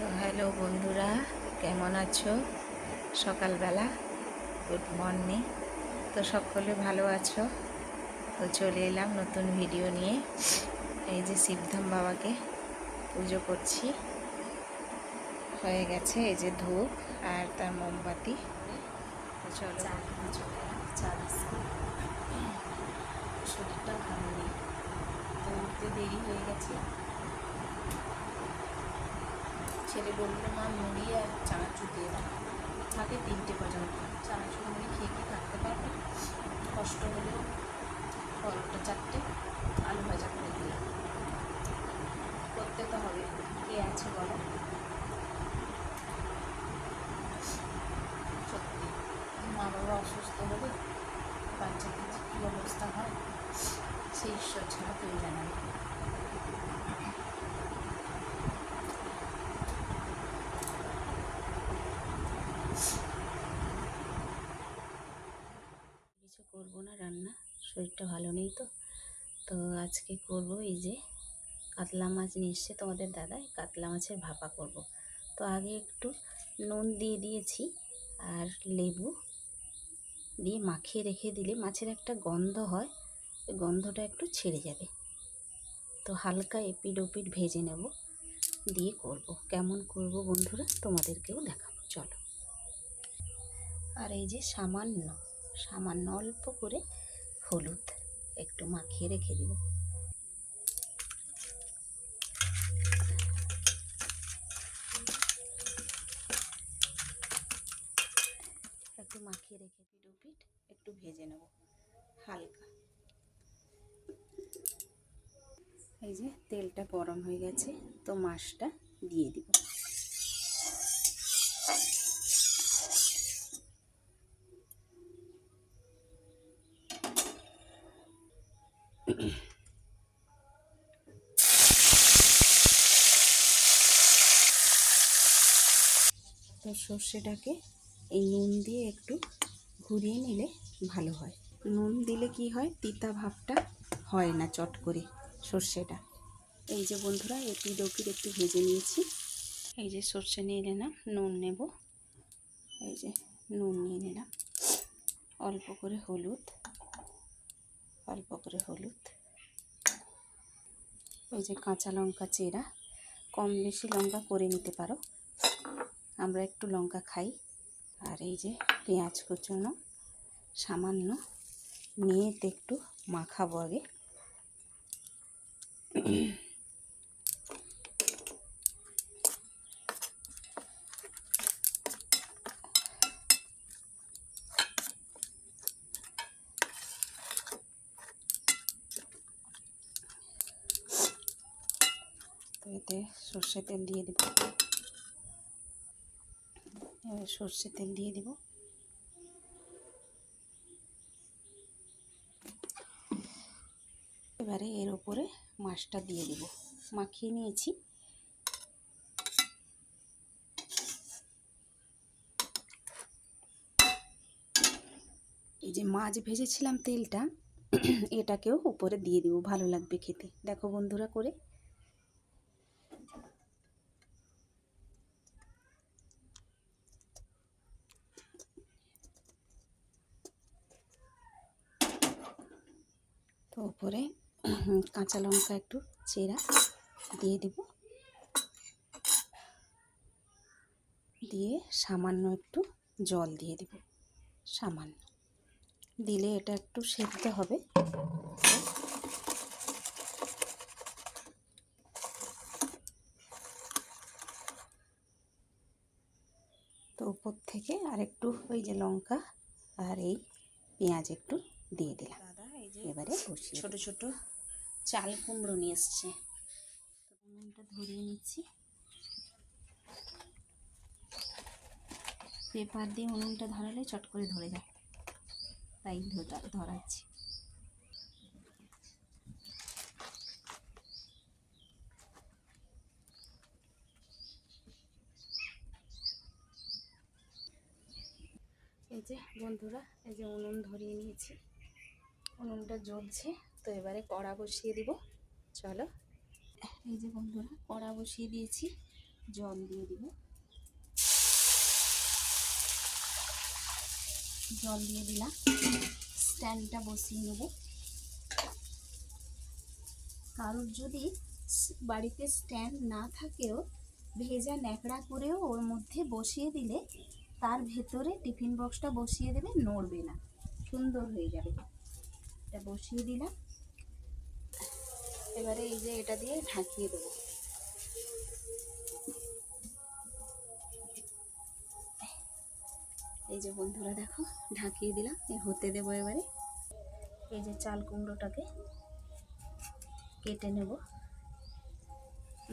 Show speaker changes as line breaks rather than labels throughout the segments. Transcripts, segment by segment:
তো হ্যালো বন্ধুরা কেমন আছো? সকালবেলা গুড মর্নিং। তো সকলে ভালো আছো? তো চলে এলাম নতুন ভিডিও নিয়ে। এই যে শিবধাম বাবাকে পুজো করছি। হয়ে গেছে এই যে ধূপ আর তার মোমবাতি। তো চলো চা বিস্কুট। শরীরটা ভালো নেই। তো উঠতে দেরি হয়ে গেছে। ছেলে বলল, মা, মুড়ি আর চানাচুর দিয়ে দাও। থাকে তিনটে পর্যন্ত। চানাচুর মুড়ি খেয়ে কি থাকতে পারবে? কষ্ট হলেও পরোটা চারটে, আলু ভাজা করে দিয়ে করতে তো হবে, কে আছে বলো? সত্যি, মা বাবা অসুস্থ হলে বাচ্চাদের কী অবস্থা হয়, সেই ঈশ্বর ছাড়া কেউ জানে না কিছু করব না রান্না শরীরটা ভালো নেই তো। তো আজকে করব এই যে কাতলা মাছ নিয়ে এসছে তোমাদের দাদা কাতলা মাছের ভাপা করব। তো আগে একটু নুন দিয়ে দিয়েছি আর লেবু দিয়ে মাখিয়ে রেখে দিলে মাছের একটা গন্ধ হয় গন্ধটা একটু ছেড়ে যাবে। তো হালকা এপিড ওপিড ভেজে নেব, দিয়ে করব। কেমন করব বন্ধুরা তোমাদেরকেও দেখাবো, চলো। আর এই যে সামান্য সামান্য অল্প করে হলুদ। একটু মাখিয়ে রেখে দিব। একটু মাখিয়ে রেখে পিট পিট একটু ভেজে নেব হালকা। এই যে তেলটা গরম হয়ে গেছে, তো মাছটা দিয়ে দিব। তো সর্ষেটাকে এই নুন দিয়ে একটু ঘুরিয়ে নিলে ভালো হয়। নুন দিলে কি হয়? তিতা ভাবটা হয় না চট করে সর্ষেটা। এই যে বন্ধুরা, এটি ডপির একটু ভেজে নিয়েছি। এই যে সর্ষে নিয়ে নিলাম, নুন নেব। এই যে নুন নিয়ে নিলাম। অল্প করে হলুদ, অল্প করে হলুদ। ওই যে কাঁচা লঙ্কা চেরা, কম বেশি লঙ্কা করে নিতে পারো। আমরা একটু লঙ্কা খাই। আর এই যে পেঁয়াজ কুচনো সামান্য নিয়ে তো একটু মাখাবো আগে। এতে সর্ষে তেল দিয়ে দেব। এবার সর্ষে তেল দিয়ে দিব। এবারে এর ওপরে মাছটা দিয়ে দেব। মাখিয়ে নিয়েছি। এই যে মাছ ভেজেছিলাম তেলটা, এটাকেও উপরে দিয়ে দিব, ভালো লাগবে খেতে। দেখো বন্ধুরা করে তো উপরে কাঁচা লঙ্কা একটু চেরা দিয়ে দিব। দিয়ে সামান্য একটু জল দিয়ে দিব সামান্য। দিলে এটা একটু সেদ্ধ হবে। তো উপর থেকে আর একটু ওই যে লঙ্কা আর এই পেঁয়াজ একটু দিয়ে দিলাম। এবারে ছোট ছোট চাল কুমড়ো নিয়ে এসছে। উনুনটা ধরিয়ে নিচ্ছি। পেপার দিয়ে উনুনটা ধরালে চট করে ধরে যায়। তাই ধরা- ধরাচ্ছি। এই যে বন্ধুরা, এই যে উনুন ধরিয়ে নিয়েছি। উনুনটা জ্বলছে। তো এবারে কড়া বসিয়ে দিব। চলো। এই যে বন্ধুরা, কড়া বসিয়ে দিয়েছি। জল দিয়ে দিব। জল দিয়ে দিলাম। স্ট্যান্ডটা বসিয়ে নেব। কারোর যদি বাড়িতে স্ট্যান্ড না থাকেও, ভেজা ন্যাকড়া করেও ওর মধ্যে বসিয়ে দিলে তার ভেতরে টিফিন বক্সটা বসিয়ে দেবে, নড়বে না। সুন্দর হয়ে যাবে। এটা বসিয়ে দিলাম। এবারে এই যে এটা দিয়ে ঢাকিয়ে দেবো। এই যে বন্ধুরা দেখো, ঢাকিয়ে দিলাম, এই হতে দেবো এবারে। এই যে চাল কুমড়োটাকে কেটে নেব।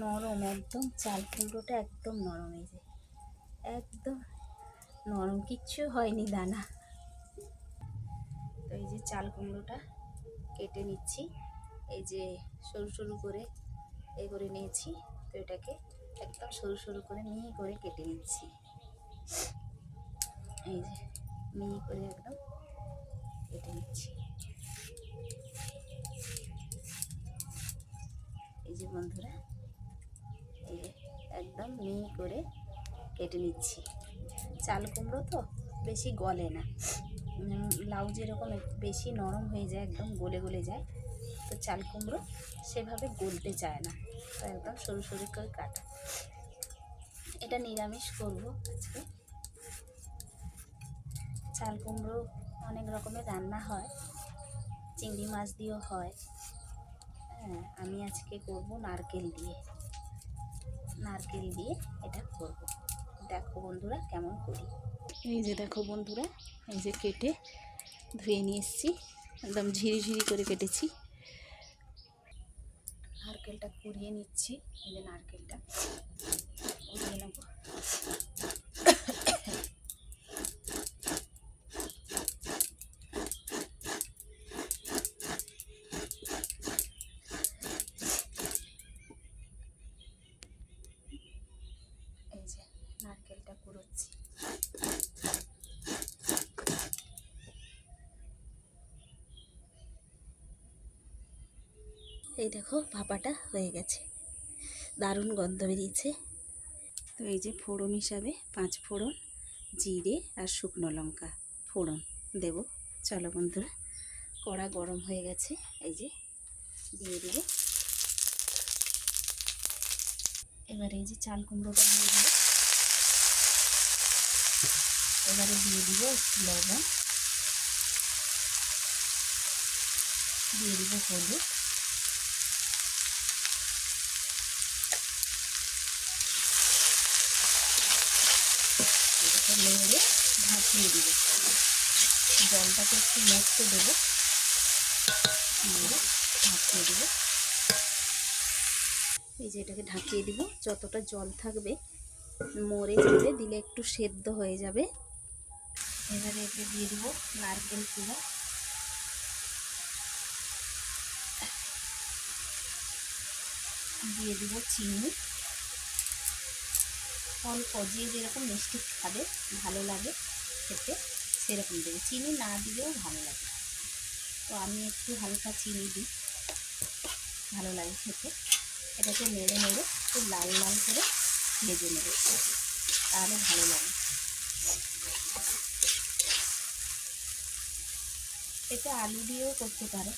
নরম একদম, চাল কুমড়োটা একদম নরম এই যে। একদম নরম, কিচ্ছু হয়নি দানা। তো এই যে চাল কুমড়োটা কেটে নিচ্ছি। এই যে সরু সরু করে এ করে নিয়েছি। তো এটাকে একদম সরু সরু করে মিহি করে কেটে নিচ্ছি। এই যে মিহি করে একদম কেটে নিচ্ছি। এই যে বন্ধুরা, এই যে একদম মিহি করে কেটে নিচ্ছি। চাল কুমড়ো তো বেশি গলে না। লাউ যেরকম বেশি নরম হয়ে যায়, একদম গলে গলে যায়। চাল কুমড়ো সেভাবে গলতে চায় না। তো একদম সরু সরু করে কাটা। এটা নিরামিষ করব আজকে। চাল কুমড়ো অনেক রকমের রান্না হয়। চিংড়ি মাছ দিয়েও হয়। হ্যাঁ আমি আজকে করব নারকেল দিয়ে। নারকেল দিয়ে এটা করব। দেখো বন্ধুরা কেমন করি। এই যে দেখো বন্ধুরা, এই যে কেটে ধুয়ে নিয়ে এসেছি। একদম ঝিরি ঝিরি করে কেটেছি। নারকেলটা কুড়িয়ে নিচ্ছি এই যে নারকেলটা কুড়োচ্ছি এই দেখো, ভাপাটা হয়ে গেছে। দারুণ গন্ধ বেরিয়েছে। তো এই যে ফোড়ন হিসাবে পাঁচ ফোড়ন, জিরে আর শুকনো লঙ্কা ফোড়ন দেব। চলো বন্ধুরা, কড়া গরম হয়ে গেছে, এই যে দিয়ে দেবো। এবারে এই যে চাল কুমড়োটা দিয়ে দেবো। এবারে দিয়ে দিব লবণ। দিয়ে দিব হলুদ। এটাকে নেড়ে ঢাকিয়ে দিব। জলটাকে একটু মরতে দেবো। নেড়ে ঢাকিয়ে দেবো। এই যে এটাকে ঢাকিয়ে দিব। যতটা জল থাকবে, মরে যাবে, দিলে একটু সেদ্ধ হয়ে যাবে। এবারে এতে দিয়ে দিব নারকেল কুড়া। দিয়ে দিব চিনি। অল্প যে যেরকম মিষ্টি খাবে, ভালো লাগে খেতে, সেরকম দেবে। চিনি না দিলেও ভালো লাগে। তো আমি একটু হালকা চিনি দিই, ভালো লাগে খেতে। এটাকে নেড়ে নেড়ে একটু লাল লাল করে ভেজে নেবে। তাহলে ভালো লাগে। এটা আলু দিয়েও করতে পারো।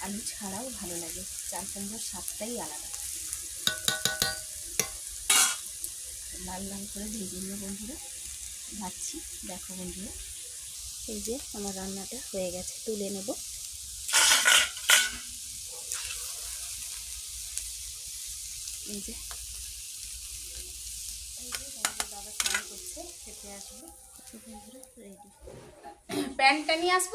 আলু ছাড়াও ভালো লাগে। চাল কুমড়োর স্বাদটাই আলাদা। লাল লাল করে ভেজে নিয়ে বন্ধুরা। ভাজছি। দেখো বন্ধুরা, এই যে আমার রান্নাটা হয়ে গেছে, তুলে নেব। এই যে করছে, খেতে রেডি
প্যান্টটা নিয়ে আসব?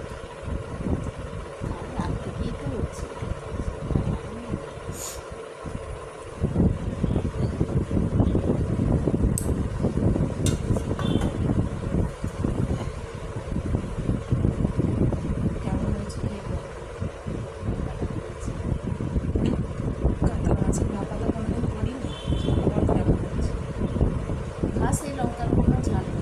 সেই লঙ্কার কোনো ঝাল। নেই